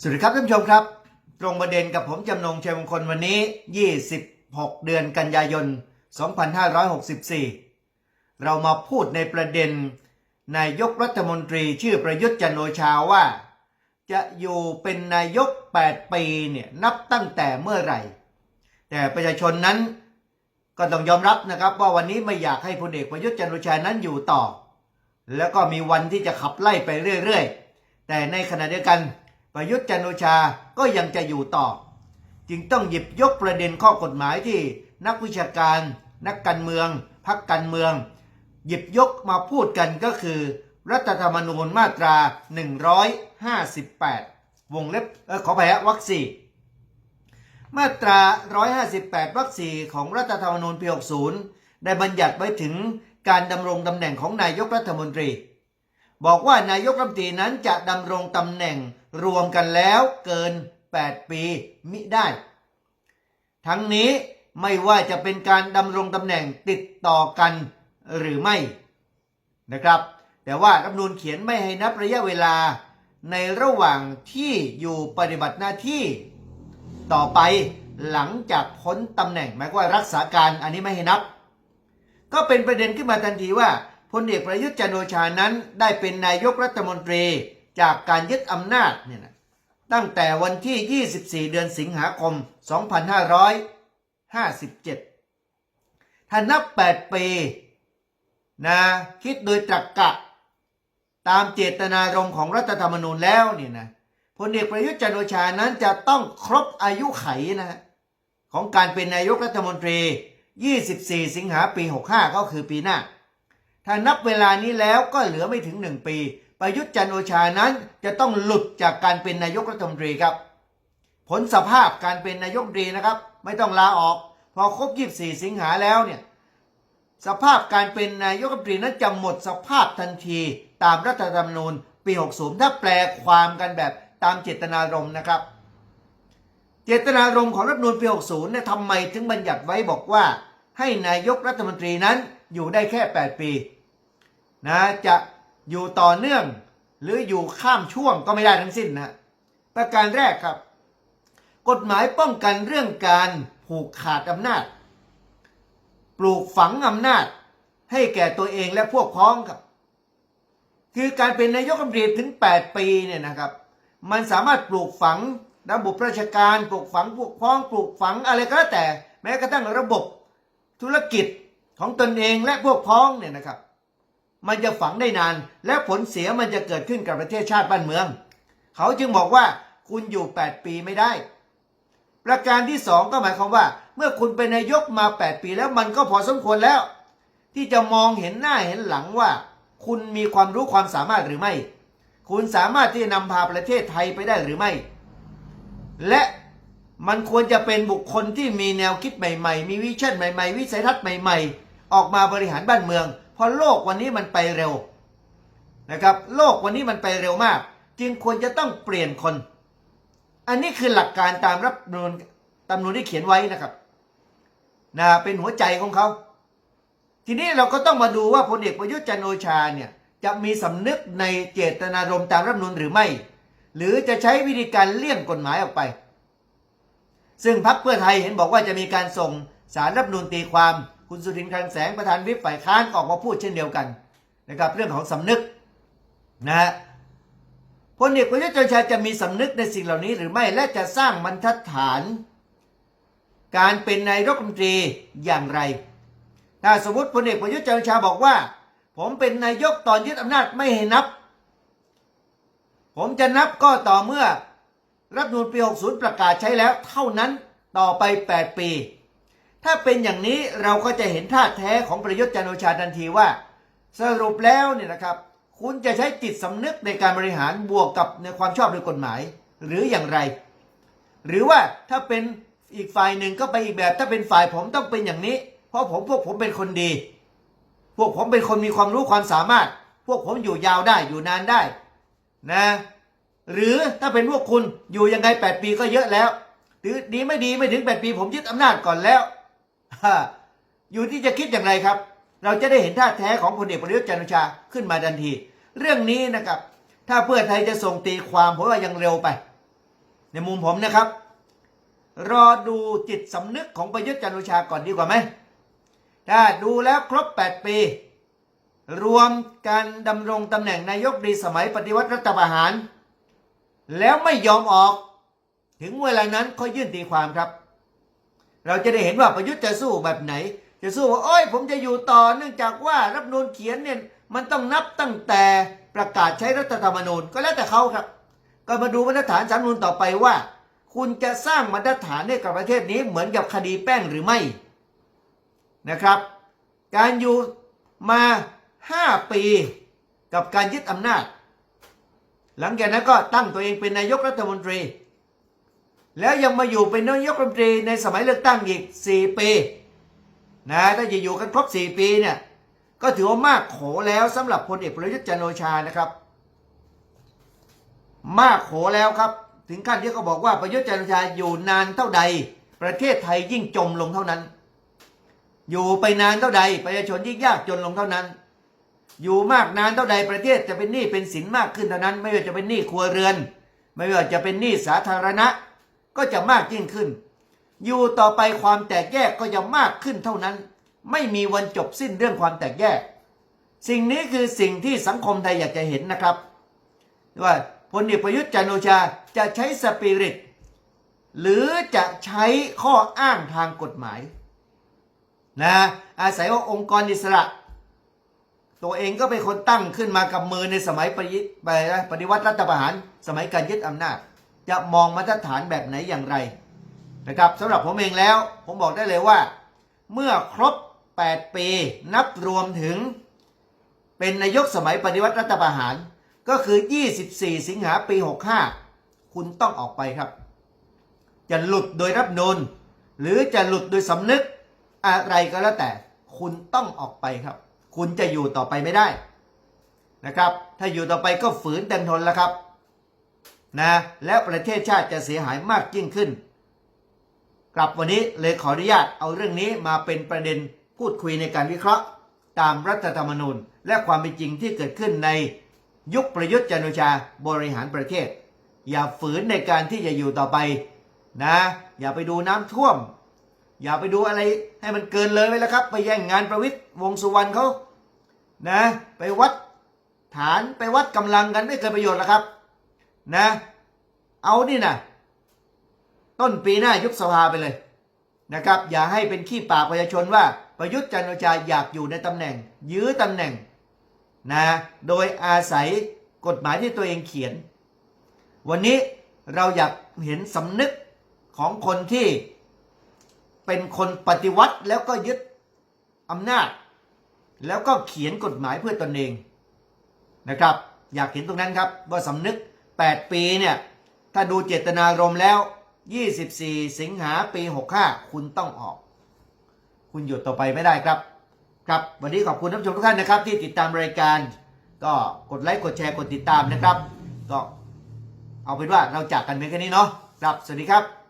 สวัสดีครับท่านผู้ชมครับ ตรงประเด็นกับผมจำนงชัยมงคลวันนี้ 26 เดือนกันยายน 2564 เรามาพูดในประเด็นนายกรัฐมนตรีชื่อประยุทธ์จันโอชาว่า จะอยู่เป็นนายก 8 ปีเนี่ยนับตั้งแต่เมื่อไหร่ แต่ประชาชนนั้นก็ต้องยอมรับนะครับว่าวันนี้ไม่อยากให้พลเอกประยุทธ์จันโอชานั้นอยู่ต่อ แล้วก็มีวันที่จะขับไล่ไปเรื่อย ๆ แต่ในขณะเดียวกัน ประยุทธ์จันทร์โอชาก็ยังจะอยู่ต่อ จึงต้องหยิบยกประเด็นข้อกฎหมายที่นักวิชาการ นักการเมืองพักการเมือง หยิบยกมาพูดกันก็คือ รัฐธรรมนูญมาตรา 158 วงเล็บออขอไปฮะวรรคสี่มาตรา 158 วรรคสี่ของรัฐธรรมนูญปี 60 ได้บัญญัติไว้ถึงการดำรงตำแหน่งของนายกรัฐมนตรี บอกว่านายกรัฐมนตรีนั้นจะดำรงตำแหน่ง รวมกันแล้วเกิน 8 ปีมิได้ ทั้งนี้ไม่ว่าจะเป็นการดำรงตำแหน่งติดต่อกันหรือไม่นะครับ แต่ว่ารัฐนูญเขียนไม่ให้นับระยะเวลาในระหว่างที่อยู่ปฏิบัติหน้าที่ ต่อไปหลังจากพ้นตำแหน่งหมายว่ารักษาการอันนี้ไม่ให้นับ ก็เป็นประเด็นขึ้นมาทันทีว่าพลเอกประยุทธ์จันโอชานั้นได้เป็นนายกรัฐมนตรี จากการยึดอำนาจเนี่ยนะตั้งแต่วันที่ 24 เดือนสิงหาคม 2557 ถ้านับ 8 ปีนะคิดโดยตรรกกะ ตามเจตนารมณ์ของรัฐธรรมนูญแล้วเนี่ยนะพลเอกประยุทธ์จันโอชานั้นจะต้องครบอายุไขนะฮะของการเป็นนายกรัฐมนตรี 24 สิงหาปี 65 ก็คือปีหน้า ถ้านับเวลานี้แล้วก็เหลือไม่ถึง 1 ปี ประยุทธ์จันโอชานั้นจะต้องหลุดจากการเป็นนายกรัฐมนตรีครับ ผลสภาพการเป็นนายกรัฐมนตรีนะครับ ไม่ต้องลาออก พอครบ 24 สิงหาแล้วเนี่ยสภาพการเป็นนายกรัฐมนตรีนั้นจะหมดสภาพทันทีตามรัฐธรรมนูญปี 60 ถ้าแปลความกันแบบตามเจตนารมณ์นะครับ เจตนารมณ์ของรัฐธรรมนูญปี 60 เนี่ยทำไมถึงบัญญัติไว้บอกว่า ให้นายกรัฐมนตรีนั้นอยู่ได้แค่ 8 ปีนะจะ อยู่ต่อเนื่อง หรืออยู่ข้ามช่วงก็ไม่ได้ทั้งสิ้นนะประการแรกครับ กฎหมายป้องกันเรื่องการผูกขาดอำนาจ ปลูกฝังอำนาจ ให้แก่ตัวเองและพวกพ้องครับ คือการเป็นนายกรัฐมนตรีถึง 8 ปีเนี่ยนะครับ มันสามารถปลูกฝังระบบราชการปลูกฝังพวกพ้องปลูกฝังอะไรก็แล้วแต่ แม้กระทั่งระบบธุรกิจของตนเองและพวกพ้องเนี่ยนะครับ มันจะฝังได้นาน และผลเสียมันจะเกิดขึ้นกับประเทศชาติบ้านเมือง เขาจึงบอกว่าคุณอยู่ 8 ปีไม่ได้ ประการที่สองก็หมายความว่า เมื่อคุณเป็นนายกมา 8 ปีแล้วมันก็พอสมควรแล้ว ที่จะมองเห็นหน้าเห็นหลังว่า คุณมีความรู้ความสามารถหรือไม่ คุณสามารถที่จะนำพาประเทศไทยไปได้หรือไม่ และมันควรจะเป็นบุคคลที่มีแนวคิดใหม่ ๆ มีวิชั่นใหม่ ๆ วิสัยทัศน์ใหม่ ๆ ออกมาบริหารบ้านเมือง เพราะโลกวันนี้มันไปเร็วนะครับ โลกวันนี้มันไปเร็วมาก จึงควรจะต้องเปลี่ยนคน อันนี้คือหลักการตามรัฐธรรมนูญตำนูญที่เขียนไว้นะครับนะเป็นหัวใจของเขา ทีนี้เราก็ต้องมาดูว่าพลเอกประยุทธ์จันโอชาเนี่ยจะมีสำนึกในเจตนารมณ์ตามรัฐนูญหรือไม่ หรือจะใช้วิธีการเลี่ยงกฎหมายออกไป ซึ่งพรรคเพื่อไทยเห็นบอกว่าจะมีการส่งสารรัฐนูญตีความ คุณสุทินคลังแสงประธานวิปฝ่ายค้านออกมาพูดเช่นเดียวกันนะครับเรื่องของสำนึกนะฮะพลเอกประยุทธ์จันทร์ชาจะมีสำนึกในสิ่งเหล่านี้หรือไม่และจะสร้างบรรทัดฐาน การเป็นนายกรัฐมนตรีอย่างไร ถ้าสมมติพลเอกประยุทธ์จันทร์ชาบอกว่า ผมเป็นนายกตอนยึดอำนาจไม่ให้นับ ผมจะนับก็ต่อเมื่อรัฐนูญปี 60 ประกาศใช้แล้ว เท่านั้นต่อไป 8 ปี ถ้าเป็นอย่างนี้เราก็จะเห็นท่าแท้ของประยุทธ์จันโอชาทันทีว่า สรุปแล้วเนี่ยนะครับ คุณจะใช้จิตสำนึกในการบริหารบวกกับในความชอบด้วยกฎหมาย หรืออย่างไร หรือว่าถ้าเป็นอีกฝ่ายหนึ่งก็ไปอีกแบบ ถ้าเป็นฝ่ายผมต้องเป็นอย่างนี้ เพราะผมพวกผมเป็นคนดี พวกผมเป็นคนมีความรู้ความสามารถ พวกผมอยู่ยาวได้อยู่นานได้นะ หรือถ้าเป็นพวกคุณอยู่ยังไง8ปีก็เยอะแล้ว หรือดีไม่ดีไม่ถึง8ปีผมยึดอำนาจก่อนแล้ว อยู่ที่จะคิดอย่างไรครับ เราจะได้เห็นท่าแท้ของพลเอกประยุทธ์จันทร์โอชาขึ้นมาทันที เรื่องนี้นะครับ ถ้าเพื่อไทยจะส่งตีความผมว่ายังเร็วไป ในมุมผมนะครับ รอดูจิตสำนึกของประยุทธ์จันทร์โอชาก่อนดีกว่าไหมถ้าดูแล้วครบ 8 ปี รวมการดำรงตำแหน่งนายกดีสมัยปฏิวัติรัฐประหาร แล้วไม่ยอมออก ถึงเวลานั้นค่อยยื่นตีความครับ เราจะได้เห็นว่าประยุทธ์จะสู้แบบไหน จะสู้ว่าโอ้ยผมจะอยู่ต่อเนื่องจากว่ารัฐนูญเขียนเนี่ยมันต้องนับตั้งแต่ประกาศใช้รัฐธรรมนูญก็แล้วแต่เขาครับ ก็มาดูมาตรฐานสามนูญต่อไปว่า คุณจะสร้างมาตรฐานให้กับประเทศนี้เหมือนกับคดีแป้งหรือไม่นะครับ การอยู่มา 5 ปีกับการยึดอำนาจ หลังจากนั้นก็ตั้งตัวเองเป็นนายกรัฐมนตรี แล้วยังมาอยู่เป็นนายกรัฐมนตรีในสมัยเลือกตั้งอีก 4 ปีนะถ้าจะอยู่กันครบ 4 ปีเนี่ย ก็ถือว่ามากโขแล้วสำหรับพลเอกประยุทธ์จันโอชานะครับ มากโขแล้วครับ ถึงขั้นที่เขาบอกว่าประยุทธ์จันโอชาอยู่นานเท่าใด ประเทศไทยยิ่งจมลงเท่านั้น อยู่ไปนานเท่าใดประชาชนยิ่งยากจนลงเท่านั้น อยู่มากนานเท่าใดประเทศจะเป็นหนี้เป็นสินมากขึ้นเท่านั้น ไม่ว่าจะเป็นหนี้ครัวเรือน ไม่ว่าจะเป็นหนี้สาธารณะ ก็จะมากยิ่งขึ้น อยู่ต่อไปความแตกแยกก็จะมากขึ้นเท่านั้น ไม่มีวันจบสิ้นเรื่องความแตกแยก สิ่งนี้คือสิ่งที่สังคมไทยอยากจะเห็นนะครับว่าพลเอกประยุทธ์จันโอชาจะใช้สปิริตหรือจะใช้ข้ออ้างทางกฎหมายนะอาศัยว่าองค์กรอิสระ ตัวเองก็เป็นคนตั้งขึ้นมากับมือในสมัยปฏิปฏิวัติรัฐประหาร สมัยการยึดอำนาจ จะมองมาตรฐานแบบไหนอย่างไรนะครับสำหรับผมเองแล้ว ผมบอกได้เลยว่า เมื่อครบ 8 ปี นับรวมถึง เป็นนายกสมัยปฏิวัติรัฐประหาร ก็คือ 24 สิงหาปี 65 คุณต้องออกไปครับ จะหลุดโดยรับนูนหรือจะหลุดโดยสำนึกอะไรก็แล้วแต่ คุณต้องออกไปครับ คุณจะอยู่ต่อไปไม่ได้นะครับ ถ้าอยู่ต่อไปก็ฝืนเต็มทนแล้วครับ นะและประเทศชาติจะเสียหายมากยิ่งขึ้น กลับวันนี้เลยขออนุญาตเอาเรื่องนี้มาเป็นประเด็นพูดคุยในการวิเคราะห์ ตามรัฐธรรมนูญ และความเป็นจริงที่เกิดขึ้นในยุคประยุทธ์จันทร์โอชาบริหารประเทศ อย่าฝืนในการที่จะอยู่ต่อไปนะ อย่าไปดูน้ำท่วม อย่าไปดูอะไรให้มันเกินเลยไปแล้วครับ ไปแย่งงานประวิตย์วงสุวรรณเขานะ ไปวัดฐานไปวัดกำลังกันไม่เกิดประโยชน์แล้วครับ นะ เอานี่นะต้นปีหน้ายุบสภาไปเลยนะครับ อย่าให้เป็นขี้ปากประชาชนว่าประยุทธ์จันโอชาอยากอยู่ในตำแหน่ง ยื้อตำแหน่งนะโดยอาศัยกฎหมายที่ตัวเองเขียน วันนี้เราอยากเห็นสำนึกของคนที่เป็นคนปฏิวัติแล้วก็ยึดอำนาจ แล้วก็เขียนกฎหมายเพื่อตนเองนะครับ อยากเห็นตรงนั้นครับว่าสำนึก 8 ปีเนี่ย ถ้าดูเจตนารมณ์แล้ว 24 สิงหาปี 65 คุณต้องออก คุณหยุดต่อไปไม่ได้ครับ ครับ วันนี้ขอบคุณท่านผู้ชมทุกท่านนะครับ ที่ติดตามรายการ ก็กดไลค์กดแชร์กดติดตามนะครับ ก็เอาเป็นว่าเราจากกันเพียงแค่นี้เนาะครับ สวัสดีครับ